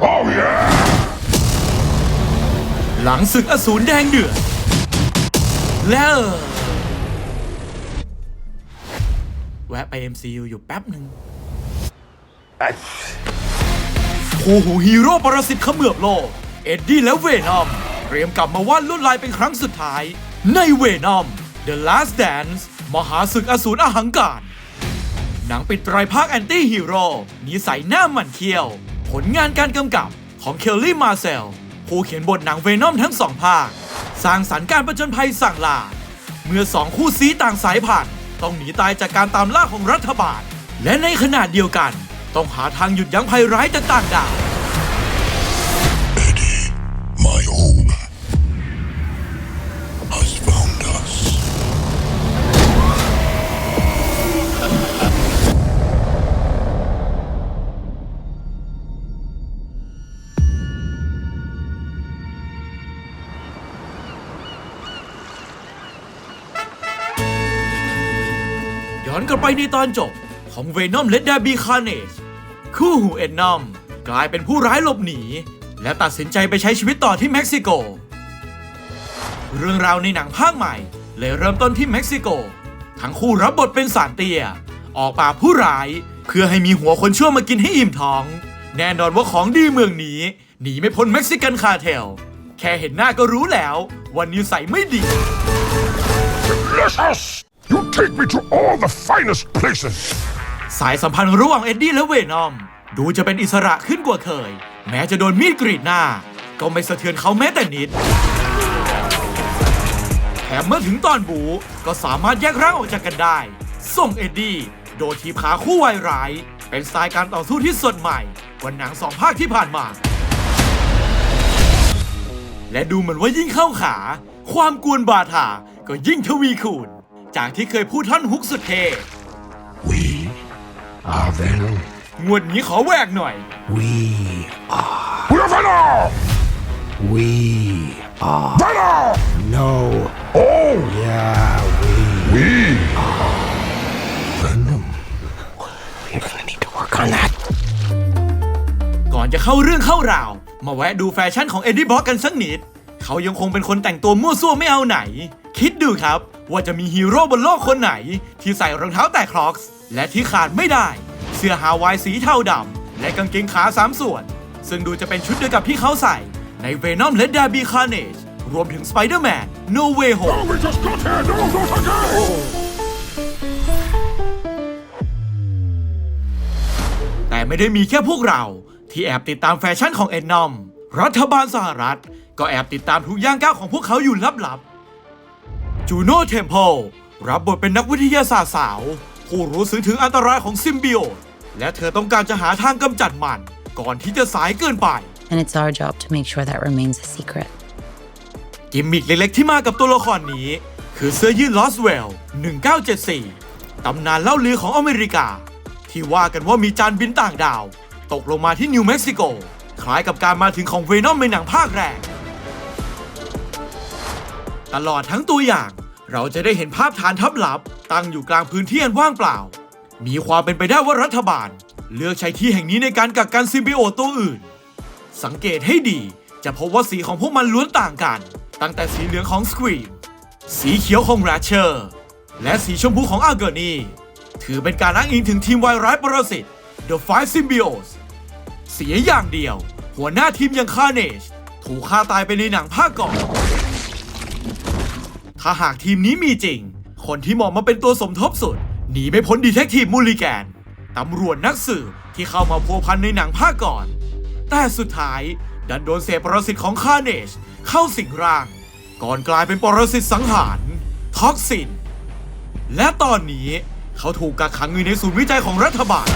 Oh yeah! หลังศึกอสูรแดงเดือดแล้วแวะไป MCU อยู่แป๊บหนึ่งคู่หูฮีโร่ปรสิตเขมือบโลก เอ็ดดี้และเวนอมเตรียมกลับมาวาดลวดลายเป็นครั้งสุดท้าย ในเวนอม The Last Dance มหาศึกอสูรอหังการ หนังปิดไตรภาคแอนตี้ฮีโร่นิสัยหน้าหมันเคี้ยว ผลงานการกำกับของเคลลี่มาเซลผู้เขียนบทหนังเวนอมทั้งสองภาค สร้างสรรค์การประจนภัยสั่งลา เมื่อสองคู่ซีต่างสายพันธุ์ต้องหนีตายจากการตามล่าของรัฐบาล และในขณะเดียวกัน ต้องหาทางหยุดยั้งภัยร้ายจากต่างดาว My own อนกลับไปในตอนจบ ของเวนอมและดาบีคาเนจคู่หูเอ็ดนอมกลายเป็นผู้ร้ายหลบหนี และตัดสินใจไปใช้ชีวิตต่อที่เม็กซิโก เรื่องราวในหนังภาคใหม่เลยเริ่มต้นที่เม็กซิโก ทั้งคู่รับบทเป็นสารเตีย ออกปราบผู้ร้าย เพื่อให้มีหัวคนชั่วมากินให้อิ่มท้อง แน่นอนว่าของดีเมืองนี้หนีไม่พ้นเม็กซิกันคาเทล แค่เห็นหน้าก็รู้แล้ว วันนิสัยไม่ดี Bless us! You take me to all the finest places. สายสัมพันธ์ระหว่างเอ็ดดี้และเวนอม ดูจะเป็นอิสระขึ้นกว่าเคย แม้จะโดนมีดกรีดหน้า ก็ไม่สะเทือนเขาแม้แต่นิด แถมเมื่อถึงตอนบู ก็สามารถแยกร่างออกจากกันได้ ส่งเอ็ดดี้โดนทีบขาคู่วายร้าย เป็นสไตล์การต่อสู้ที่สดใหม่กว่าหนังสองภาคที่ผ่านมา และดูเหมือนว่ายิ่งเข้าขา ความกวนบาถาก็ยิ่งทวีคูณ จากที่เคยพูดท่อนฮุกสุดเท่ We are Venom. งวดนี้ขอแหวกหน่อย We We're Venom! we are Venom! no Oh, yeah we we Venom. We're gonna need to work on that. ก่อนจะเข้าเรื่องเข้าราว มาแวะดูแฟชั่นของเอ็ดดี้บล็อกกันสักนิด เขายังคงเป็นคนแต่งตัวมั่วซั่วไม่เอาไหน คิดดูครับ ว่าจะมีฮีโร่บนโลกคนไหน ที่ใส่รองเท้าแตะครอกส์และที่ขาดไม่ได้ เสื้อฮาวายสีเทาดำและกางเกงขาสามส่วน ซึ่งดูจะเป็นชุดเดียวกับที่เขาใส่ในเวนอมและดาร์บีคาเนจรวมถึงสไปเดอร์แมนโนเวโฮ Oh, we just got here. No, not again. แต่ไม่ได้มีแค่พวกเราที่แอบติดตามแฟชั่นของเอ็ดนอม รัฐบาลสหรัฐ ก็แอบติดตามทุกย่างก้าวของพวกเขาอยู่ลับ จูโน่เทมเพลรับบทเป็นนักวิทยาศาสตร์สาว ผู้รู้สึกถึงอันตรายของซิมบิโอตและเธอต้องการจะหาทางกำจัดมัน ก่อนที่จะสายเกินไป And it's our job to make sure that remains a secret. กิมมิคเล็กๆที่มากับตัวละครนี้ คือเสื้อยืดลอสเวล 1974 ตำนานเล่าลือของอเมริกา ที่ว่ากันว่ามีจานบินต่างดาว ตกลงมาที่นิวเม็กซิโก คล้ายกับการมาถึงของเวนอมในหนังภาคแรก ตลอดทั้งตัวอย่าง เราจะได้เห็นภาพฐานทัพลับ ตั้งอยู่กลางพื้นที่อันว่างเปล่า มีความเป็นไปได้ว่ารัฐบาล เลือกใช้ที่แห่งนี้ในการกักกันซิมบิโอตตัวอื่น สังเกตให้ดี จะพบว่าสีของพวกมันล้วนต่างกัน ตั้งแต่สีเหลืองของสครีมสีเขียวของแรชเชอร์ และสีชมพูของอาร์เกอร์นีถือเป็นการอ้างอิงถึงทีมวายร้ายปรสิต The Five Symbiotes เสียอย่างเดียว หัวหน้าทีมย่างคาเนจถูกฆ่าตายไปในหนังภาคก่อน ถ้าหากทีมนี้มีจริง คนที่เหมาะมาเป็นตัวสมทบสุด หนีไม่พ้นดีเทคทีฟมูลิแกน ตำรวจนักสืบที่เข้ามาพัวพันในหนังภาคก่อน แต่สุดท้าย ดันโดนเศษปรสิตของคาเนจเข้าสิงร่าง ก่อนกลายเป็นปรสิตสังหารท็อกซิน และตอนนี้เขาถูกกักขังอยู่ในศูนย์วิจัยของรัฐบาล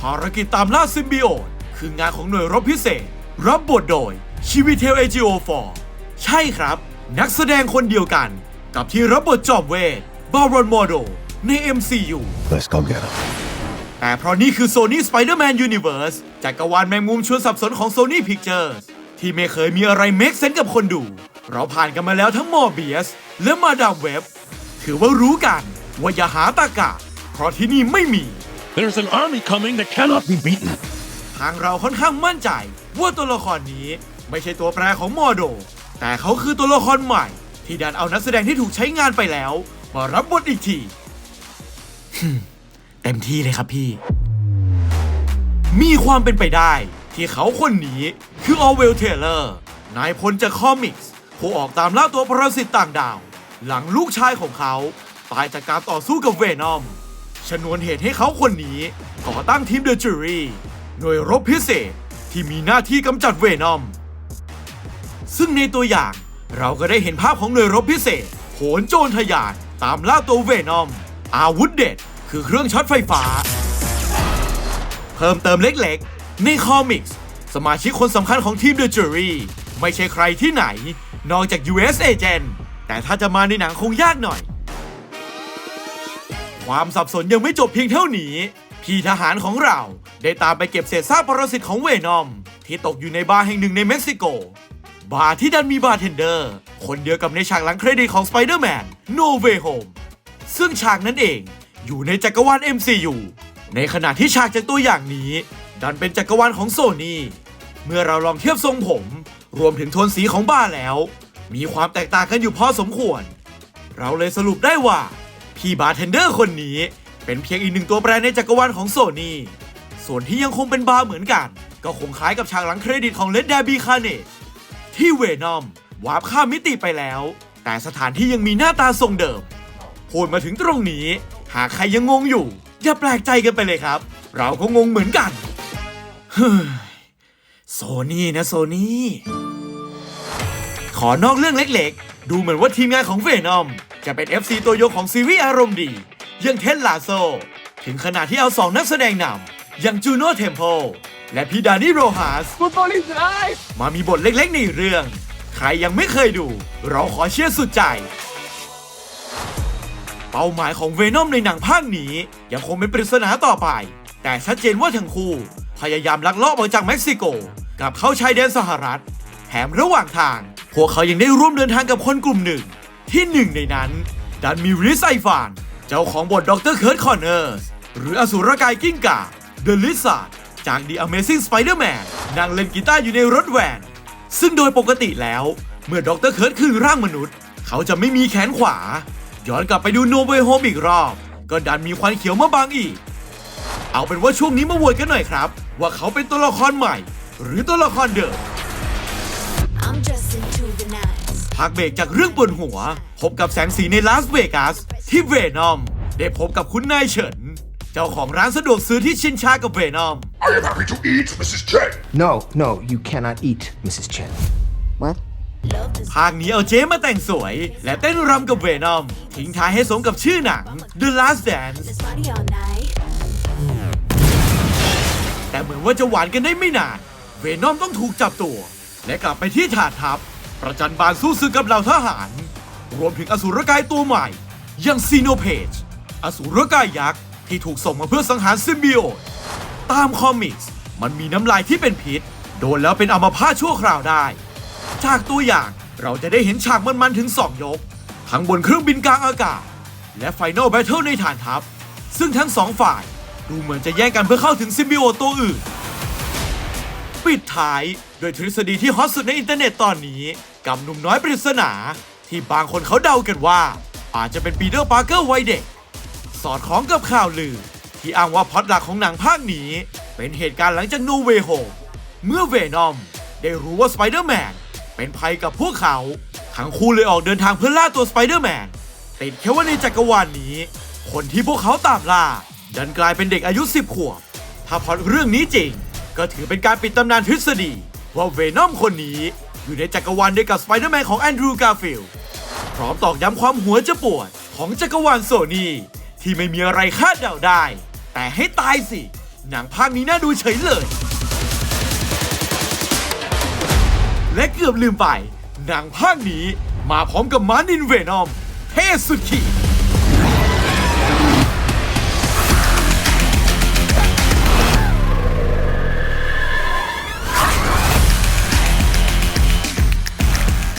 ภารกิจตามล่าซิมบิโอตคืองานของหน่วยรบพิเศษ รับบทโดยชิวิเทลเอจิโอฟอร์ใช่ครับ นักแสดงคนเดียวกันกับที่รับบทจอมเวทบารอนมอโดใน MCU Let's go get him. แต่เพราะนี่คือ Sony Spider-Man Universe จักรวาลแมงมุมชวนสับสนของ Sony Pictures ที่ไม่เคยมีอะไรเมคเซนกับคนดู เราผ่านกันมาแล้วทั้งมอร์เบียสและมาดามเว็บ ถือว่ารู้กันว่าอย่าหาตากะ เพราะที่นี่ไม่มี There's an army coming that cannot be beaten. ทางเราค่อนข้างมั่นใจ ว่าตัวละครนี้ไม่ใช่ตัวแปรของมอโด แต่เขาคือตัวละครใหม่ ที่ดันเอานักแสดงที่ถูกใช้งานไปแล้ว มารับบทอีกที เต็มที่เลยครับพี่ มีความเป็นไปได้ ที่เขาคนนี้คือออเวลเทเลอร์นายพลจากคอมิกส์ผู้ออกตามล่าตัวปรสิตต่างดาว หลังลูกชายของเขา ตายจากการต่อสู้กับเวนอมชนวนเหตุให้เขาคนนี้ก่อตั้งทีมเดอะจูรี่หน่วยรบพิเศษที่มีหน้าที่กำจัดเวนอม ซึ่งในตัวอย่างเราก็ได้เห็นภาพของหน่วยรบพิเศษโหนโจรทะยานตามล่าตัวเวนอม อาวุธเด็ด คือเครื่องช็อตไฟฟ้า เพิ่มเติมเล็กๆ ในคอมิกส์สมาชิกคนสำคัญของทีม The Jury ไม่ใช่ใครที่ไหน นอกจาก US Agent แต่ถ้าจะมาในหนังคงยากหน่อย ความสับสนยังไม่จบเพียงเท่านี้ พี่ทหารของเราได้ตามไปเก็บเศษซากปรสิตของเวนอม ที่ตกอยู่ในบาร์แห่งหนึ่งในเม็กซิโก บาร์ที่ดันมีบาร์เทนเดอร์ คนเดียวกับในฉากหลังเครดิตของ Spider-Man No Way Home ซึ่งฉากนั้นเองอยู่ในจักรวาล MCU ในขณะที่ฉากจากตัวอย่างนี้ ดันเป็นจักรวาลของโซนี่เมื่อเราลองเทียบทรงผม รวมถึงโทนสีของบ้านแล้ว มีความแตกต่างกันอยู่พอสมควร เราเลยสรุปได้ว่า พี่บาร์เทนเดอร์คนนี้ เป็นเพียงอีกหนึ่งตัวแปรในจักรวาลของโซนี่ส่วนที่ยังคงเป็นบาร์เหมือนกัน ก็คงคล้ายกับฉากหลังเครดิตของเลด d ดบีคาเนต ที่เวนอมวาร์ปข้ามมิติไปแล้ว แต่สถานที่ยังมีหน้าตาทรงเดิมพูดมาถึงตรงนี้ หากใครยังงงอยู่ อย่าแปลกใจกันไปเลยครับ เราก็งงเหมือนกันเฮ้ยโซนี่นะโซนี่ขอนอกเรื่องเล็กๆ ดูเหมือนว่าทีมงานของเวนอมจะเป็น FC ตัวยกของซีรีส์อารมณ์ดีอยังเทนลาโซ ถึงขนาดที่เอาสองนักแสดงนำอย่างจูโน่เทมโ e และพี่ดานี่โรฮาสมามีบทเล็กๆในเรื่อง ใครยังไม่เคยดู เราขอเชียร์สุดใจ เป้าหมายของเวนอมในหนังภาคนี้ ยังคงเป็นปริศนาต่อไป แต่ชัดเจนว่าทั้งคู่ พยายามลักลอบออกจากเม็กซิโกกลับเข้าชายแดนสหรัฐ แถมระหว่างทาง พวกเขายังได้ร่วมเดินทางกับคนกลุ่มหนึ่ง ที่หนึ่งในนั้นดันมีริสไอฟาน เจ้าของบทดรเคิร์ตคอนเนอร์สหรืออสูรกายกิ้งก่าเดอะลิซาร์ด จาก The Amazing Spider-Man นั่งเล่นกีตาร์อยู่ในรถแวน ซึ่งโดยปกติแล้ว เมื่อดรเคิร์ตคือร่างมนุษย์ เขาจะไม่มีแขนขวา ย้อนกลับไปดูโนเวโฮมอีกรอบ ก็ดันมีควันเขียวมาบังอีก เอาเป็นว่าช่วงนี้มาโหวตกันหน่อยครับ ว่าเขาเป็นตัวละครใหม่ หรือตัวละครเดิม I'm just into the nines. พักเบรกจากเรื่องปวดหัว พบกับแสงสีในลาสเวกัสที่เวนอม ได้พบกับคุณนายเฉิน เจ้าของร้านสะดวกซื้อที่ชินชากับเวนอม I am happy to eat, Mrs. Chen. No, no, you cannot eat, Mrs. Chen. What? Love this ภาคนี้เอาเจ๊มาแต่งสวย และเต้นรำกับเวนอม ทิ้งท้ายให้สมกับชื่อหนัง The Last Dance this party all night. แต่เหมือนว่าจะหวานกันได้ไม่นาน เวนอมต้องถูกจับตัว และกลับไปที่ฐานทัพ ประจันบานสู้ศึกกับเหล่าทหาร รวมถึงอสูรกายตัวใหม่ อย่างซีโนเพจ อสูรกายยักษ์ ที่ถูกส่งมาเพื่อสังหารซิมบิโอตตามคอมิกส์มันมีน้ำลายที่เป็นพิษ โดนแล้วเป็นอัมพาตชั่วคราวได้ จากตัวอย่างเราจะได้เห็นฉากมันๆถึง 2 ยก ทั้งบนเครื่องบินกลางอากาศ และไฟน a ลแบทเทิลในฐานทัพ ซึ่งทั้งสองฝ่ายดูเหมือนจะแย่งกันเพื่อเข้าถึงซิมบิโอตตัวอื่น ปิดท้ายโดยทฤษฎีที่ฮอตสุดในอินเทอร์เน็ตตอนนี้ กับหนุ่มน้อยปริศนา ที่บางคนเขาเดากันว่า อาจจะเป็นปีเตอร์ปาร์เกอร์วัยเด็ก สอดคล้องกับข่าวลือ ที่อ้างว่าพล็อตหลักของหนังภาคนี้ เป็นเหตุการณ์หลังจาก No Way Home เมื่อเวนอมได้รู้ว่าสไปเดอร์แมนเป็นภัยกับพวกเขา ทั้งคู่เลยออกเดินทางเพื่อล่าตัวสไปเดอร์แมนติดแค่ว่าในจักรวาลนี้ คนที่พวกเขาตามล่า ดันกลายเป็นเด็กอายุ 10 ขวบ ถ้าพล็อตเรื่องนี้จริง ก็ถือเป็นการปิดตำนานทฤษฎี ว่าเวนอมคนนี้อยู่ในจักรวาลเดียวกับสไปเดอร์แมนของแอนดรูว์ การ์ฟิลด์ พร้อมตอกย้ำความหัวจะปวดของจักรวาลโซนี่ ที่ไม่มีอะไรคาดเดาได้ แต่ให้ตายสิ หนังภาคนี้น่าดูเฉยเลย และเกือบลืมไป หนังภาคนี้มาพร้อมกับมาร์นินเวนอมเทสุดขีด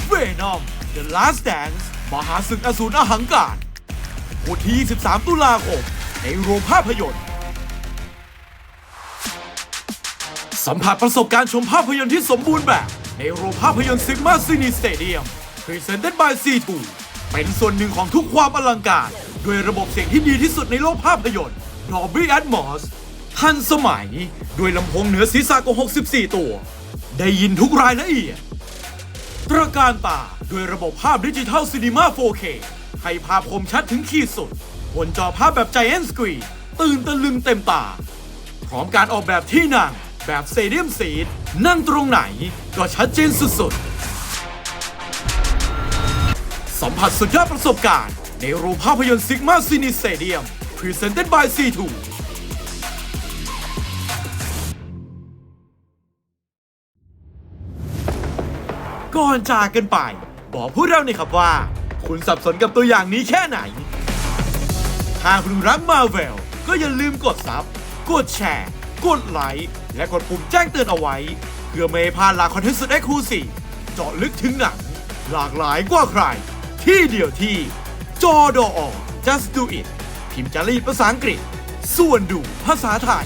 เวนอม The Last Dance มหาศึกอสูรอหังการ วันที่23ตุลาคมในโรงภาพยนตร์ สัมผัสประสบการณ์ชมภาพยนตร์ที่สมบูรณ์แบบ ในโรงภาพยนตร์ซิกมาซินีสเตเดียม Presented by C2 เป็นส่วนหนึ่งของทุกความอลังการ ด้วยระบบเสียงที่ดีที่สุดในโลกภาพยนตร์ Dolby Atmos ทันสมัย ด้วยลำโพงเหนือศีรษะกว่า64 ตัว ได้ยินทุกรายละเอียด ตระการตาด้วยระบบภาพดิจิทัลซีนีมา 4K ให้ภาพคมชัดถึงขีดสุด บนจอภาพแบบ Giant Screen ตื่นตะลึงเต็มตา พร้อมการออกแบบที่นั่งแบบเซเดียมซีดนั่งตรงไหนก็ชัดเจนสุดๆ สัมผัสสุดยอดประสบการณ์ ในโรงภาพยนตร์ซิกมาซินีสเตเดียม Presented by C2 ก่อนจากกันไป บอกพวกเราหน่อยครับว่า คุณสับสนกับตัวอย่างนี้แค่ไหนหากคุณรักมาเวลก็อย่าลืมกดซับ กดแชร์ กดไลค์ และกดปุ่มแจ้งเตือนเอาไว้ เพื่อไม่ให้พลาดหลากคอนเทนต์สุดเอ็กซ์คลูซีฟเจาะลึกถึงหนัง หลากหลายกว่าใคร ที่เดียวที่ จอดอ just do it พิมพ์จารีตภาษาอังกฤษ ส่วนดูภาษาไทย